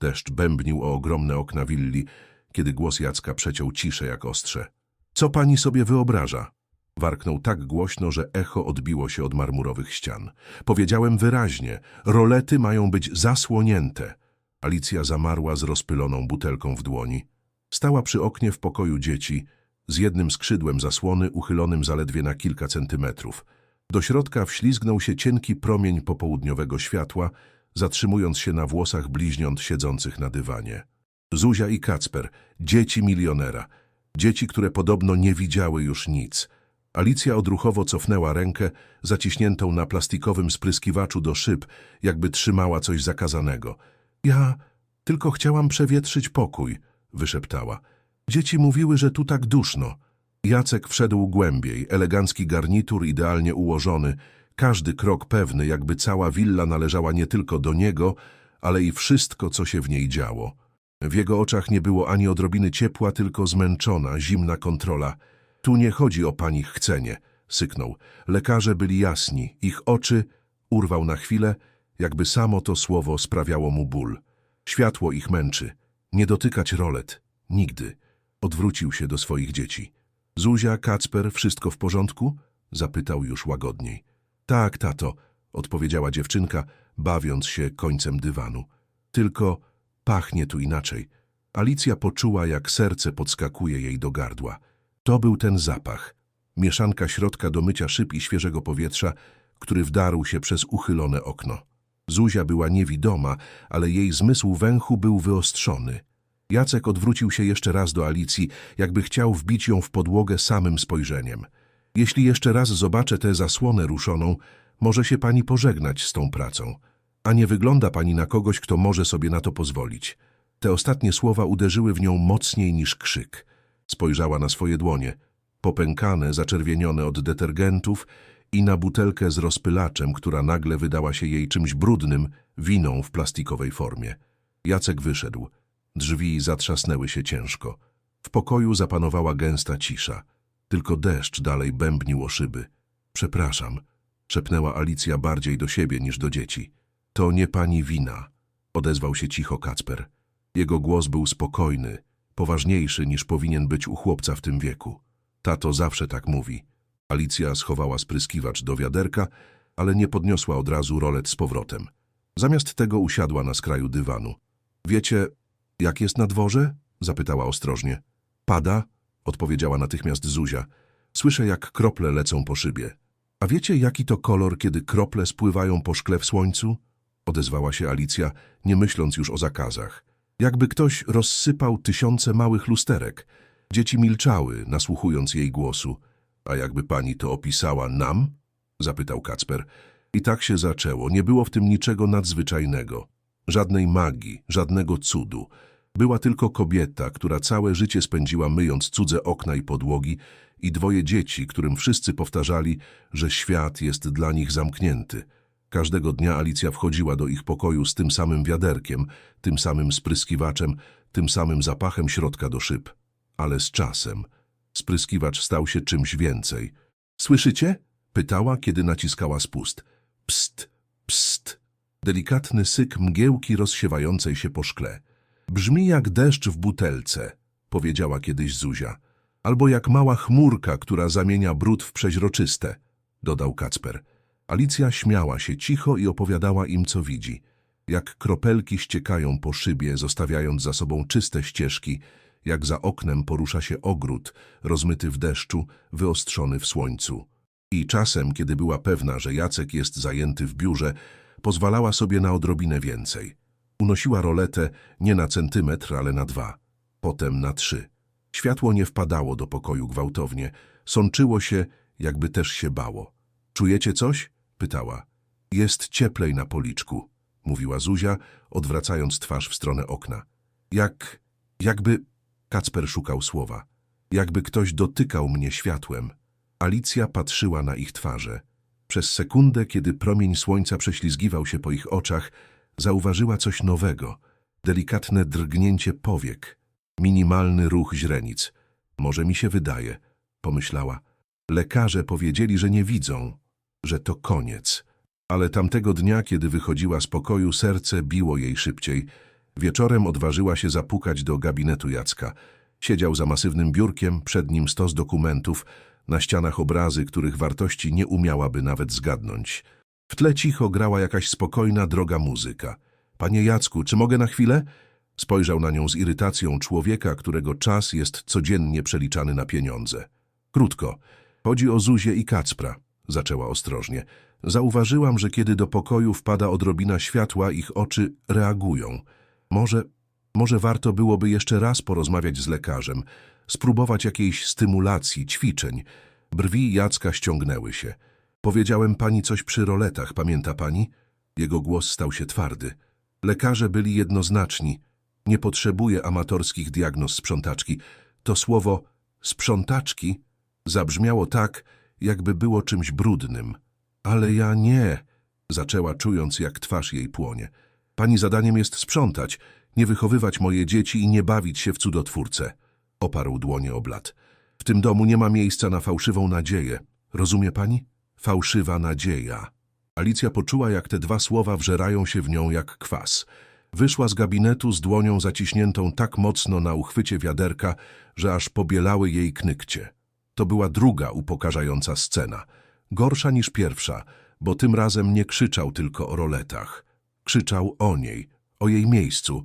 Deszcz bębnił o ogromne okna willi, kiedy głos Jacka przeciął ciszę jak ostrze. Co pani sobie wyobraża? Warknął tak głośno, że echo odbiło się od marmurowych ścian. Powiedziałem wyraźnie, rolety mają być zasłonięte. Alicja zamarła z rozpyloną butelką w dłoni. Stała przy oknie w pokoju dzieci, z jednym skrzydłem zasłony uchylonym zaledwie na kilka centymetrów. Do środka wślizgnął się cienki promień popołudniowego światła, zatrzymując się na włosach bliźniąt siedzących na dywanie. Zuzia i Kacper, dzieci milionera, dzieci, które podobno nie widziały już nic. Alicja odruchowo cofnęła rękę, zaciśniętą na plastikowym spryskiwaczu do szyb, jakby trzymała coś zakazanego. Ja tylko chciałam przewietrzyć pokój, wyszeptała. Dzieci mówiły, że tu tak duszno. Jacek wszedł głębiej, elegancki garnitur idealnie ułożony, każdy krok pewny, jakby cała willa należała nie tylko do niego, ale i wszystko, co się w niej działo. W jego oczach nie było ani odrobiny ciepła, tylko zmęczona, zimna kontrola. Tu nie chodzi o pani chcenie, syknął. Lekarze byli jasni, ich oczy urwał na chwilę, jakby samo to słowo sprawiało mu ból. Światło ich męczy. Nie dotykać rolet. Nigdy. Odwrócił się do swoich dzieci. Zuzia, Kacper, wszystko w porządku? Zapytał już łagodniej. Tak, tato, odpowiedziała dziewczynka, bawiąc się końcem dywanu. Tylko pachnie tu inaczej. Alicja poczuła, jak serce podskakuje jej do gardła. To był ten zapach. Mieszanka środka do mycia szyb i świeżego powietrza, który wdarł się przez uchylone okno. Zuzia była niewidoma, ale jej zmysł węchu był wyostrzony. Jacek odwrócił się jeszcze raz do Alicji, jakby chciał wbić ją w podłogę samym spojrzeniem. Jeśli jeszcze raz zobaczę tę zasłonę ruszoną, może się pani pożegnać z tą pracą. A nie wygląda pani na kogoś, kto może sobie na to pozwolić. Te ostatnie słowa uderzyły w nią mocniej niż krzyk. Spojrzała na swoje dłonie, popękane, zaczerwienione od detergentów i na butelkę z rozpylaczem, która nagle wydała się jej czymś brudnym, winą w plastikowej formie. Jacek wyszedł. Drzwi zatrzasnęły się ciężko. W pokoju zapanowała gęsta cisza. Tylko deszcz dalej bębnił o szyby. Przepraszam, szepnęła Alicja bardziej do siebie niż do dzieci. To nie pani wina, odezwał się cicho Kacper. Jego głos był spokojny, poważniejszy niż powinien być u chłopca w tym wieku. Tato zawsze tak mówi. Alicja schowała spryskiwacz do wiaderka, ale nie podniosła od razu rolet z powrotem. Zamiast tego usiadła na skraju dywanu. Wiecie, jak jest na dworze? zapytała ostrożnie. Pada, odpowiedziała natychmiast Zuzia. Słyszę, jak krople lecą po szybie. A wiecie, jaki to kolor, kiedy krople spływają po szkle w słońcu? Odezwała się Alicja, nie myśląc już o zakazach. Jakby ktoś rozsypał tysiące małych lusterek. Dzieci milczały, nasłuchując jej głosu. A jakby pani to opisała nam? Zapytał Kacper. I tak się zaczęło. Nie było w tym niczego nadzwyczajnego. Żadnej magii, żadnego cudu. Była tylko kobieta, która całe życie spędziła myjąc cudze okna i podłogi i dwoje dzieci, którym wszyscy powtarzali, że świat jest dla nich zamknięty. Każdego dnia Alicja wchodziła do ich pokoju z tym samym wiaderkiem, tym samym spryskiwaczem, tym samym zapachem środka do szyb. Ale z czasem spryskiwacz stał się czymś więcej. Słyszycie? Pytała, kiedy naciskała spust. Pst, pst. Delikatny syk mgiełki rozsiewającej się po szkle. Brzmi jak deszcz w butelce, powiedziała kiedyś Zuzia. Albo jak mała chmurka, która zamienia brud w przeźroczyste, dodał Kacper. Alicja śmiała się cicho i opowiadała im, co widzi. Jak kropelki ściekają po szybie, zostawiając za sobą czyste ścieżki, jak za oknem porusza się ogród, rozmyty w deszczu, wyostrzony w słońcu. I czasem, kiedy była pewna, że Jacek jest zajęty w biurze, pozwalała sobie na odrobinę więcej. Unosiła roletę nie na centymetr, ale na dwa, potem na trzy. Światło nie wpadało do pokoju gwałtownie, sączyło się, jakby też się bało. Czujecie coś? pytała. Jest cieplej na policzku, mówiła Zuzia, odwracając twarz w stronę okna. Jak, jakby... Kacper szukał słowa. Jakby ktoś dotykał mnie światłem. Alicja patrzyła na ich twarze. Przez sekundę, kiedy promień słońca prześlizgiwał się po ich oczach, zauważyła coś nowego. Delikatne drgnięcie powiek. Minimalny ruch źrenic. Może mi się wydaje, pomyślała. Lekarze powiedzieli, że nie widzą, że to koniec. Ale tamtego dnia, kiedy wychodziła z pokoju, serce biło jej szybciej, Wieczorem odważyła się zapukać do gabinetu Jacka. Siedział za masywnym biurkiem, przed nim stos dokumentów, na ścianach obrazy, których wartości nie umiałaby nawet zgadnąć. W tle cicho grała jakaś spokojna, droga muzyka. Panie Jacku, czy mogę na chwilę? Spojrzał na nią z irytacją człowieka, którego czas jest codziennie przeliczany na pieniądze. Krótko. Chodzi o Zuzię i Kacpra, zaczęła ostrożnie. Zauważyłam, że kiedy do pokoju wpada odrobina światła, ich oczy reagują. Może, może warto byłoby jeszcze raz porozmawiać z lekarzem, spróbować jakiejś stymulacji, ćwiczeń. Brwi Jacka ściągnęły się. Powiedziałem pani coś przy roletach, pamięta pani? Jego głos stał się twardy. Lekarze byli jednoznaczni. Nie potrzebuje amatorskich diagnoz sprzątaczki. To słowo sprzątaczki zabrzmiało tak, jakby było czymś brudnym. Ale ja nie, zaczęła czując, jak twarz jej płonie. Pani zadaniem jest sprzątać, nie wychowywać moje dzieci i nie bawić się w cudotwórcę. Oparł dłonie o blat. W tym domu nie ma miejsca na fałszywą nadzieję. Rozumie pani? Fałszywa nadzieja. Alicja poczuła, jak te dwa słowa wżerają się w nią jak kwas. Wyszła z gabinetu z dłonią zaciśniętą tak mocno na uchwycie wiaderka, że aż pobielały jej knykcie. To była druga upokarzająca scena. Gorsza niż pierwsza, bo tym razem nie krzyczał tylko o roletach. Krzyczał o niej, o jej miejscu.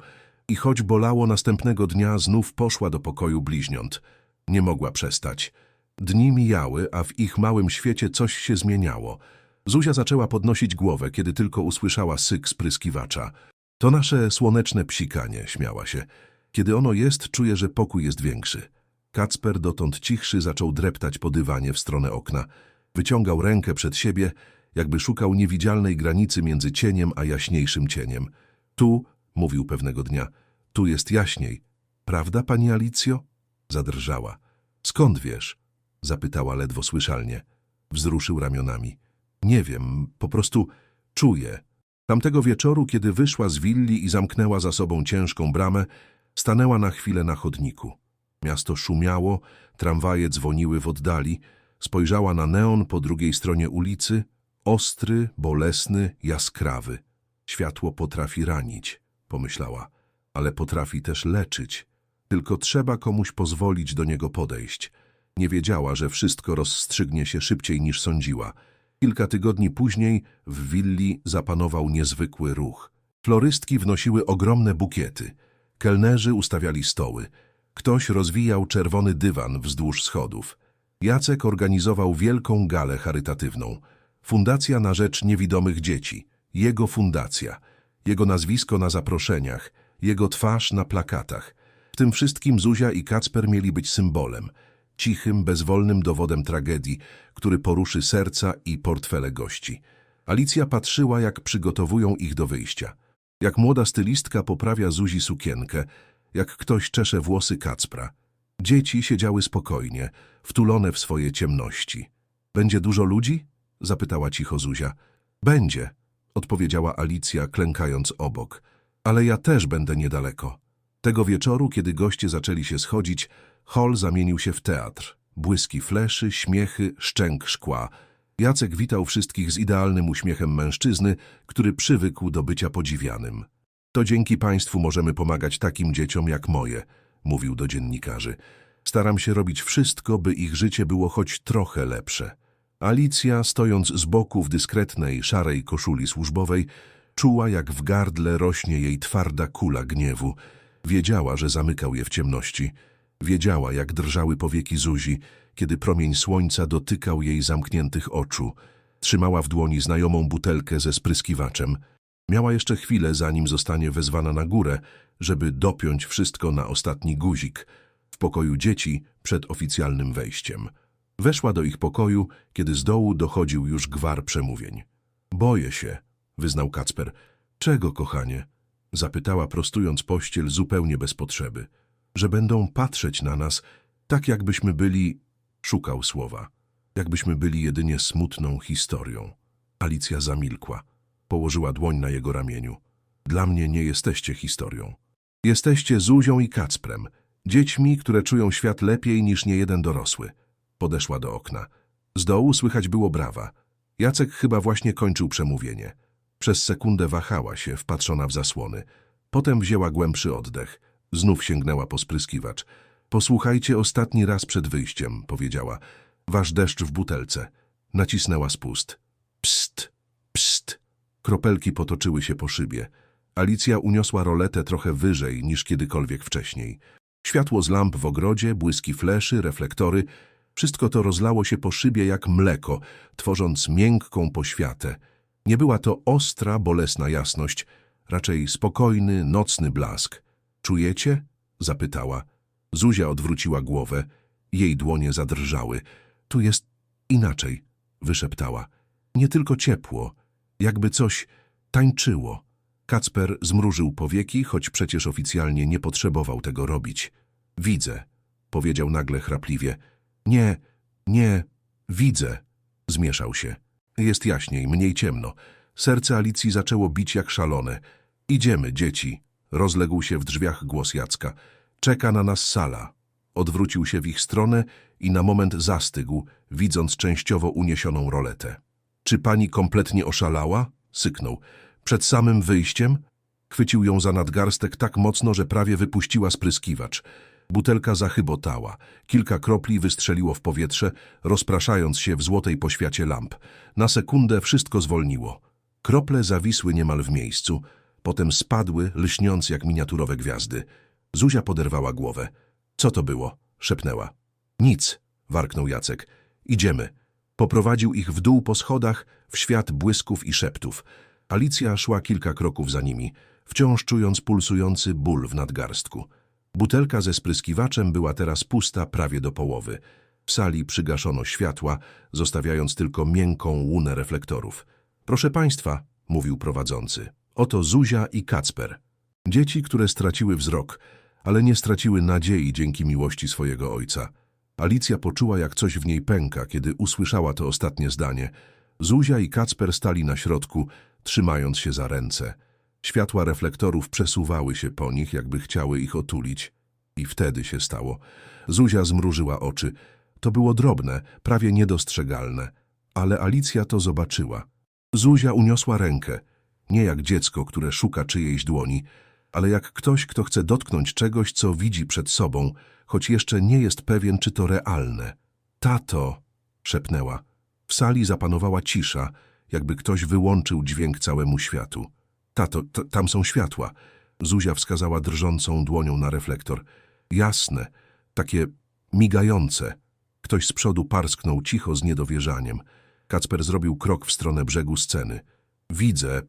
I choć bolało następnego dnia, znów poszła do pokoju bliźniąt. Nie mogła przestać. Dni mijały, a w ich małym świecie coś się zmieniało. Zuzia zaczęła podnosić głowę, kiedy tylko usłyszała syk spryskiwacza. To nasze słoneczne psikanie, śmiała się. Kiedy ono jest, czuję, że pokój jest większy. Kacper, dotąd cichszy, zaczął dreptać po dywanie w stronę okna. Wyciągał rękę przed siebie, jakby szukał niewidzialnej granicy między cieniem a jaśniejszym cieniem. Tu, mówił pewnego dnia, tu jest jaśniej. Prawda, pani Alicjo? Zadrżała. Skąd wiesz? Zapytała ledwo słyszalnie. Wzruszył ramionami. Nie wiem, po prostu czuję. Tamtego wieczoru, kiedy wyszła z willi i zamknęła za sobą ciężką bramę, stanęła na chwilę na chodniku. Miasto szumiało, tramwaje dzwoniły w oddali. Spojrzała na neon po drugiej stronie ulicy, ostry, bolesny, jaskrawy. Światło potrafi ranić, pomyślała, ale potrafi też leczyć. Tylko trzeba komuś pozwolić do niego podejść. Nie wiedziała, że wszystko rozstrzygnie się szybciej niż sądziła. Kilka tygodni później w willi zapanował niezwykły ruch. Florystki wnosiły ogromne bukiety. Kelnerzy ustawiali stoły. Ktoś rozwijał czerwony dywan wzdłuż schodów. Jacek organizował wielką galę charytatywną. Fundacja na rzecz niewidomych dzieci. Jego fundacja. Jego nazwisko na zaproszeniach. Jego twarz na plakatach. W tym wszystkim Zuzia i Kacper mieli być symbolem. Cichym, bezwolnym dowodem tragedii, który poruszy serca i portfele gości. Alicja patrzyła, jak przygotowują ich do wyjścia. Jak młoda stylistka poprawia Zuzi sukienkę, jak ktoś czesze włosy Kacpra. Dzieci siedziały spokojnie, wtulone w swoje ciemności. Będzie dużo ludzi? zapytała cicho Zuzia. Będzie, odpowiedziała Alicja, klękając obok. Ale ja też będę niedaleko. Tego wieczoru, kiedy goście zaczęli się schodzić, hol zamienił się w teatr. Błyski fleszy, śmiechy, szczęk szkła. Jacek witał wszystkich z idealnym uśmiechem mężczyzny, który przywykł do bycia podziwianym. To dzięki państwu możemy pomagać takim dzieciom jak moje, mówił do dziennikarzy. Staram się robić wszystko, by ich życie było choć trochę lepsze. Alicja, stojąc z boku w dyskretnej, szarej koszuli służbowej, czuła, jak w gardle rośnie jej twarda kula gniewu. Wiedziała, że zamykał je w ciemności. Wiedziała, jak drżały powieki Zuzi, kiedy promień słońca dotykał jej zamkniętych oczu. Trzymała w dłoni znajomą butelkę ze spryskiwaczem. Miała jeszcze chwilę, zanim zostanie wezwana na górę, żeby dopiąć wszystko na ostatni guzik w pokoju dzieci przed oficjalnym wejściem. Weszła do ich pokoju, kiedy z dołu dochodził już gwar przemówień. Boję się, wyznał Kacper. Czego, kochanie? Zapytała, prostując pościel zupełnie bez potrzeby. Że będą patrzeć na nas, tak jakbyśmy byli... Szukał słowa. Jakbyśmy byli jedynie smutną historią. Alicja zamilkła. Położyła dłoń na jego ramieniu. Dla mnie nie jesteście historią. Jesteście Zuzią i Kacprem, dziećmi, które czują świat lepiej niż niejeden dorosły. Podeszła do okna. Z dołu słychać było brawa. Jacek chyba właśnie kończył przemówienie. Przez sekundę wahała się, wpatrzona w zasłony. Potem wzięła głębszy oddech. Znów sięgnęła po spryskiwacz. Posłuchajcie ostatni raz przed wyjściem, powiedziała. Wasz deszcz w butelce. Nacisnęła spust. Pst, pst. Kropelki potoczyły się po szybie. Alicja uniosła roletę trochę wyżej niż kiedykolwiek wcześniej. Światło z lamp w ogrodzie, błyski fleszy, reflektory, wszystko to rozlało się po szybie jak mleko, tworząc miękką poświatę. Nie była to ostra, bolesna jasność, raczej spokojny, nocny blask. Czujecie? zapytała. Zuzia odwróciła głowę. Jej dłonie zadrżały. Tu jest inaczej, wyszeptała. Nie tylko ciepło, jakby coś tańczyło. Kacper zmrużył powieki, choć przecież oficjalnie nie potrzebował tego robić. Widzę, powiedział nagle chrapliwie. Nie, nie, widzę. Zmieszał się. Jest jaśniej, mniej ciemno. Serce Alicji zaczęło bić jak szalone. Idziemy, dzieci. Rozległ się w drzwiach głos Jacka. Czeka na nas sala. Odwrócił się w ich stronę i na moment zastygł, widząc częściowo uniesioną roletę. Czy pani kompletnie oszalała? Syknął. Przed samym wyjściem? Chwycił ją za nadgarstek tak mocno, że prawie wypuściła spryskiwacz. Butelka zachybotała. Kilka kropli wystrzeliło w powietrze, rozpraszając się w złotej poświacie lamp. Na sekundę wszystko zwolniło. Krople zawisły niemal w miejscu, potem spadły, lśniąc jak miniaturowe gwiazdy. Zuzia poderwała głowę. Co to było? szepnęła. Nic, warknął Jacek. Idziemy. Poprowadził ich w dół po schodach, w świat błysków i szeptów. Alicja szła kilka kroków za nimi, wciąż czując pulsujący ból w nadgarstku. Butelka ze spryskiwaczem była teraz pusta prawie do połowy. W sali przygaszono światła, zostawiając tylko miękką łunę reflektorów. Proszę państwa, mówił prowadzący, oto Zuzia i Kacper. Dzieci, które straciły wzrok, ale nie straciły nadziei dzięki miłości swojego ojca. Alicja poczuła, jak coś w niej pęka, kiedy usłyszała to ostatnie zdanie. Zuzia i Kacper stali na środku, trzymając się za ręce. Światła reflektorów przesuwały się po nich, jakby chciały ich otulić. I wtedy się stało. Zuzia zmrużyła oczy. To było drobne, prawie niedostrzegalne. Ale Alicja to zobaczyła. Zuzia uniosła rękę. Nie jak dziecko, które szuka czyjejś dłoni, ale jak ktoś, kto chce dotknąć czegoś, co widzi przed sobą, choć jeszcze nie jest pewien, czy to realne. Tato, szepnęła. W sali zapanowała cisza, jakby ktoś wyłączył dźwięk całemu światu. Tato, tam są światła. Zuzia wskazała drżącą dłonią na reflektor. Jasne, takie migające. Ktoś z przodu parsknął cicho z niedowierzaniem. Kacper zrobił krok w stronę brzegu sceny. Widzę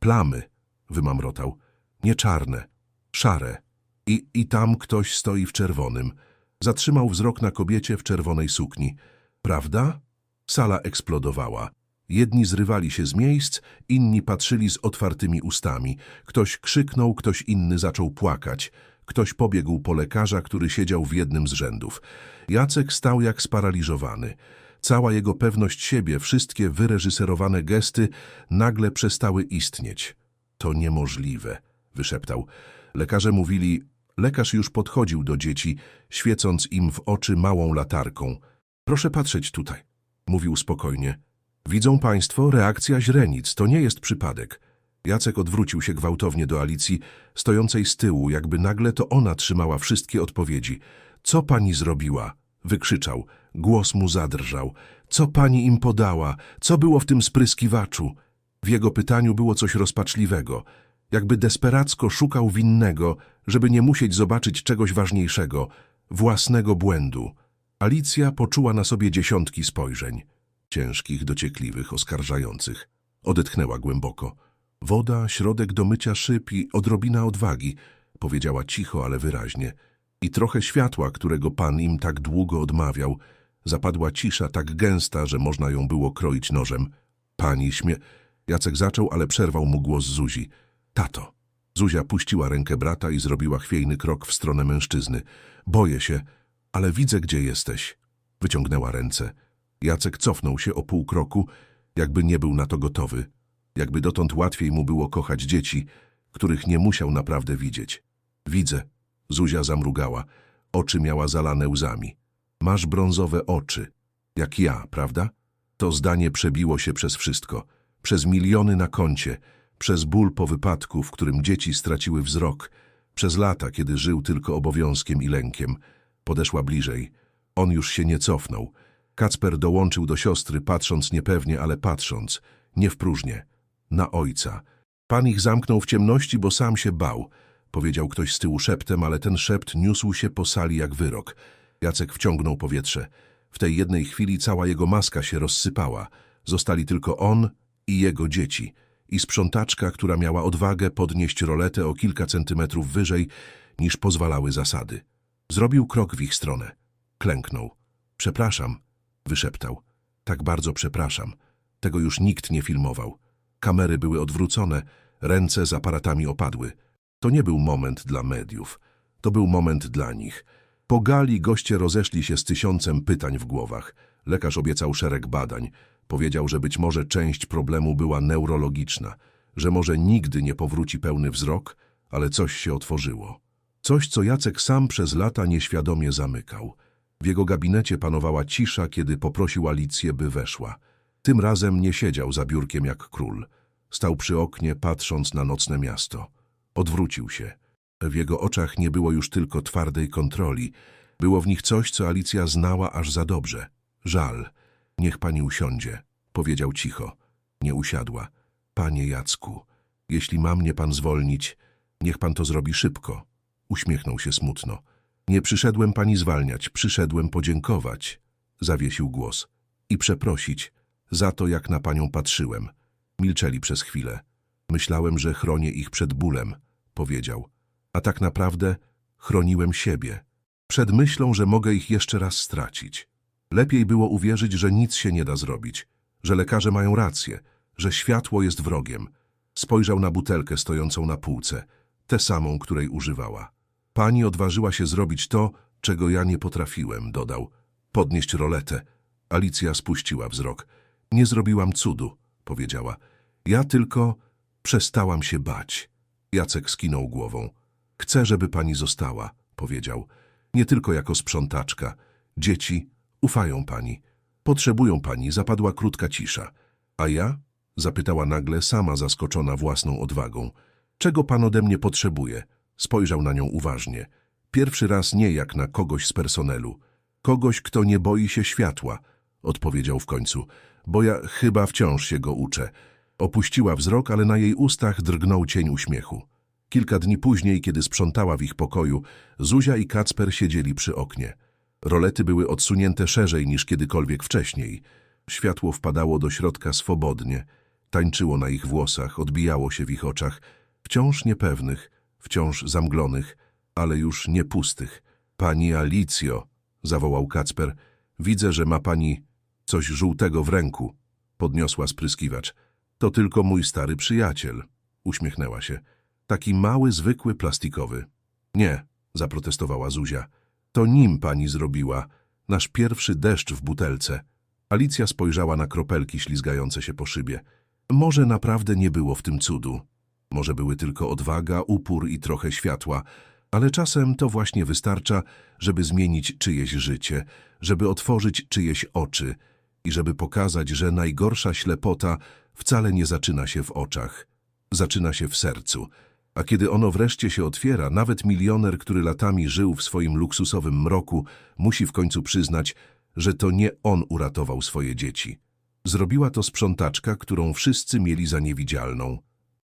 plamy, wymamrotał. Nie czarne, szare. I, I tam ktoś stoi w czerwonym. Zatrzymał wzrok na kobiecie w czerwonej sukni. Prawda? Sala eksplodowała. Jedni zrywali się z miejsc, inni patrzyli z otwartymi ustami. Ktoś krzyknął, ktoś inny zaczął płakać. Ktoś pobiegł po lekarza, który siedział w jednym z rzędów. Jacek stał jak sparaliżowany. Cała jego pewność siebie, wszystkie wyreżyserowane gesty nagle przestały istnieć. To niemożliwe, wyszeptał. Lekarze mówili, lekarz już podchodził do dzieci, świecąc im w oczy małą latarką. Proszę patrzeć tutaj, mówił spokojnie. Widzą państwo, reakcja źrenic, to nie jest przypadek. Jacek odwrócił się gwałtownie do Alicji, stojącej z tyłu, jakby nagle to ona trzymała wszystkie odpowiedzi. Co pani zrobiła? Wykrzyczał. Głos mu zadrżał. Co pani im podała? Co było w tym spryskiwaczu? W jego pytaniu było coś rozpaczliwego. Jakby desperacko szukał winnego, żeby nie musieć zobaczyć czegoś ważniejszego, własnego błędu. Alicja poczuła na sobie dziesiątki spojrzeń. Ciężkich, dociekliwych, oskarżających. Odetchnęła głęboko. Woda, środek do mycia szyb i odrobina odwagi, powiedziała cicho, ale wyraźnie. I trochę światła, którego pan im tak długo odmawiał. Zapadła cisza tak gęsta, że można ją było kroić nożem. Pani śmie... Jacek zaczął, ale przerwał mu głos Zuzi. Tato. Zuzia puściła rękę brata i zrobiła chwiejny krok w stronę mężczyzny. Boję się, ale widzę, gdzie jesteś. Wyciągnęła ręce. Jacek cofnął się o pół kroku, jakby nie był na to gotowy. Jakby dotąd łatwiej mu było kochać dzieci, których nie musiał naprawdę widzieć. Widzę. Zuzia zamrugała. Oczy miała zalane łzami. Masz brązowe oczy. Jak ja, prawda? To zdanie przebiło się przez wszystko. Przez miliony na koncie, Przez ból po wypadku, w którym dzieci straciły wzrok, przez lata, kiedy żył tylko obowiązkiem i lękiem, podeszła bliżej. On już się nie cofnął. Kacper dołączył do siostry, patrząc niepewnie, ale patrząc, nie w próżnię, na ojca. Pan ich zamknął w ciemności, bo sam się bał, powiedział ktoś z tyłu szeptem, ale ten szept niósł się po sali jak wyrok. Jacek wciągnął powietrze. W tej jednej chwili cała jego maska się rozsypała. Zostali tylko on i jego dzieci. I sprzątaczka, która miała odwagę podnieść roletę o kilka centymetrów wyżej, niż pozwalały zasady. Zrobił krok w ich stronę. Klęknął. Przepraszam, wyszeptał. Tak bardzo przepraszam. Tego już nikt nie filmował. Kamery były odwrócone, ręce z aparatami opadły. To nie był moment dla mediów. To był moment dla nich. Po gali goście rozeszli się z tysiącem pytań w głowach. Lekarz obiecał szereg badań. Powiedział, że być może część problemu była neurologiczna, że może nigdy nie powróci pełny wzrok, ale coś się otworzyło. Coś, co Jacek sam przez lata nieświadomie zamykał. W jego gabinecie panowała cisza, kiedy poprosił Alicję, by weszła. Tym razem nie siedział za biurkiem jak król. Stał przy oknie, patrząc na nocne miasto. Odwrócił się. W jego oczach nie było już tylko twardej kontroli. Było w nich coś, co Alicja znała aż za dobrze. Żal. Niech pani usiądzie, powiedział cicho. Nie usiadła. Panie Jacku, jeśli ma mnie pan zwolnić, niech pan to zrobi szybko. Uśmiechnął się smutno. Nie przyszedłem pani zwalniać, przyszedłem podziękować. Zawiesił głos. I przeprosić za to, jak na panią patrzyłem. Milczeli przez chwilę. Myślałem, że chronię ich przed bólem, powiedział. A tak naprawdę chroniłem siebie. Przed myślą, że mogę ich jeszcze raz stracić. Lepiej było uwierzyć, że nic się nie da zrobić, że lekarze mają rację, że światło jest wrogiem. Spojrzał na butelkę stojącą na półce, tę samą, której używała. Pani odważyła się zrobić to, czego ja nie potrafiłem, dodał. Podnieść roletę. Alicja spuściła wzrok. Nie zrobiłam cudu, powiedziała. Ja tylko przestałam się bać. Jacek skinął głową. Chcę, żeby pani została, powiedział. Nie tylko jako sprzątaczka. Dzieci ufają pani. Potrzebują pani, zapadła krótka cisza. A ja? Zapytała nagle, sama zaskoczona własną odwagą. Czego pan ode mnie potrzebuje? Spojrzał na nią uważnie. Pierwszy raz nie jak na kogoś z personelu. Kogoś, kto nie boi się światła, odpowiedział w końcu, bo ja chyba wciąż się go uczę. Opuściła wzrok, ale na jej ustach drgnął cień uśmiechu. Kilka dni później, kiedy sprzątała w ich pokoju, Zuzia i Kacper siedzieli przy oknie. Rolety były odsunięte szerzej niż kiedykolwiek wcześniej. Światło wpadało do środka swobodnie, tańczyło na ich włosach, odbijało się w ich oczach, wciąż niepewnych, wciąż zamglonych, ale już nie pustych. Pani Alicjo, zawołał Kacper, widzę, że ma pani coś żółtego w ręku. Podniosła spryskiwacz. To tylko mój stary przyjaciel. Uśmiechnęła się. Taki mały, zwykły, plastikowy. Nie, zaprotestowała Zuzia. To nim pani zrobiła. Nasz pierwszy deszcz w butelce. Alicja spojrzała na kropelki ślizgające się po szybie. Może naprawdę nie było w tym cudu. Może były tylko odwaga, upór i trochę światła, ale czasem to właśnie wystarcza, żeby zmienić czyjeś życie, żeby otworzyć czyjeś oczy i żeby pokazać, że najgorsza ślepota wcale nie zaczyna się w oczach, zaczyna się w sercu. A kiedy ono wreszcie się otwiera, nawet milioner, który latami żył w swoim luksusowym mroku, musi w końcu przyznać, że to nie on uratował swoje dzieci. Zrobiła to sprzątaczka, którą wszyscy mieli za niewidzialną.